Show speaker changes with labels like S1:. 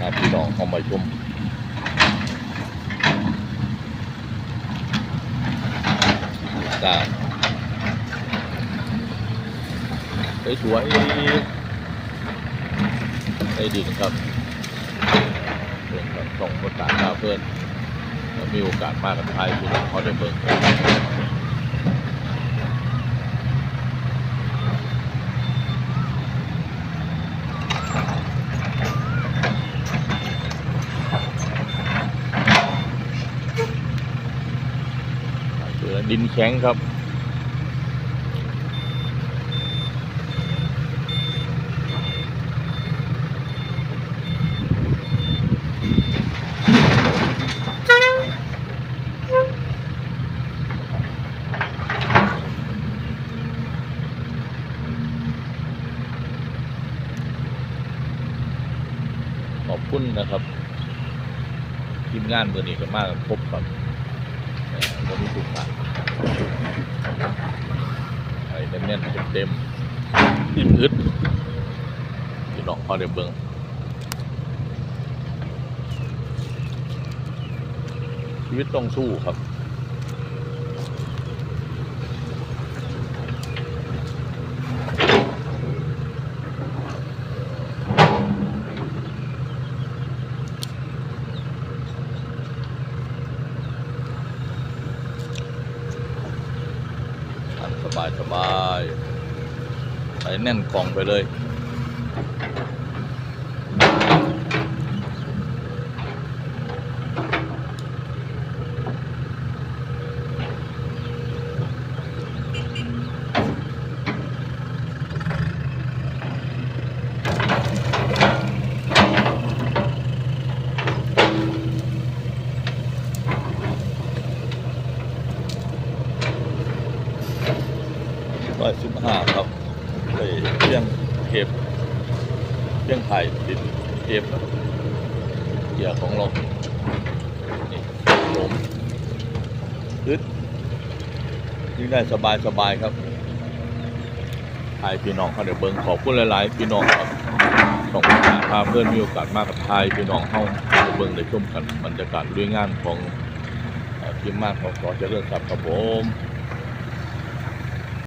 S1: พาพี่น้องเข้ามาชมกาสวยๆได้ดินครับเพื่อนครับส่งประกาศลาเพื่อนมีโอกาสมากกับไทยพี่น้องเขาได้เบิ่ง ดินแข็งครับ ขอบคุณนะครับทีมงานมือนี้ก็มากครบครับ เอ่อวันนี้ทุกท่านไอ้เน่นๆเต็มๆอิ่มอึดพี่น้องพอได้เบิ่งชีวิตต้องสู้ครับ สบายสบายใส่แน่นกล่องไปเลย ร้อยสิบห้าครับไปเพียงเก็บเพียงไผ่ดินเก็บเหยื่อของเรานี่ลมอึดยิ่งได้สบายสบายครับไทยพี่น้องเขาเดี๋ยวเบิ้งขอบคุณหลาย ๆ พี่น้องครับต้องพาเพื่อนมีโอกาสมากกับไทยพี่น้องเข้าเบิ้งได้ชมกันบรรยากาศด้วยงานของเอ่อทีมมากของสอเริญทรัพย์ครับผม